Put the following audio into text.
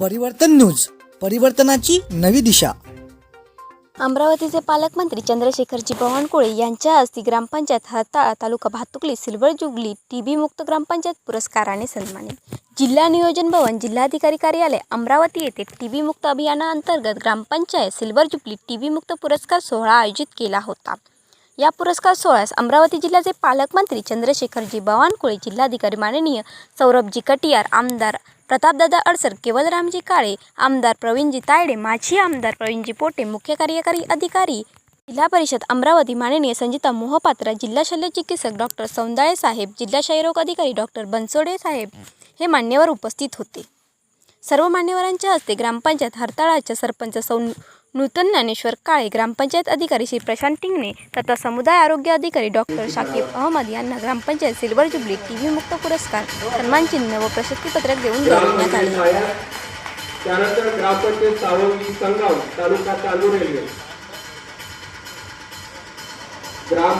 परिवर्तन न्यूज. परिवर्तनाची नवी दिशा. अमरावतीचे पालकमंत्री चंद्रशेखरजी बावनकुळे यांच्या हस्ते gram panchayat Hartala taluka Bhatkuli silver jubilee TB मुक्त ग्रामपंचायत पुरस्काराने सन्मानित. जिल्हा नियोजन भवन जिल्हाधिकारी कार्यालय अमरावती येथे टीबी मुक्त अभियानाअंतर्गत ग्रामपंचायत सिल्वर जुबली टीबी मुक्त पुरस्कार सोहळा आयोजित केला होता. या पुरस्कार सोहळ्यास अमरावती जिल्ह्याचे पालकमंत्री चंद्रशेखरजी बावनकुळे जिल्हाधिकारी माननीय सौरभजी कटियार आमदार प्रतापदादा अडसर केवलरामजी काळे आमदार प्रवीणजी तायडे माजी आमदार प्रवीणजी पोटे मुख्य कार्यकारी अधिकारी जिल्हा परिषद अमरावती माननीय संजिता मोहपात्रा जिल्हा शल्य चिकित्सक डॉक्टर सौंदाळे साहेब जिल्हा क्षयरोग अधिकारी डॉक्टर बनसोडे साहेब हे मान्यवर उपस्थित होते. सर्व मान्यवरांच्या हस्ते ग्रामपंचायत हरताळाच्या सरपंच सौ नूतन ज्ञानेश्वर काळे ग्रामपंचायत अधिकारी श्री प्रशांत टिंगणे तथा समुदाय आरोग्य अधिकारी डॉक्टर शाकीब अहमद यांना gram panchayat silver jubilee T V मुक्त पुरस्कार सन्मानचिन्ह व प्रशस्तीपत्रक देऊन गौरवण्यात आले. त्यानंतर ग्रामपंचायत सावंगी संगाव तालुका तांदूर रेल्वे. ग्राम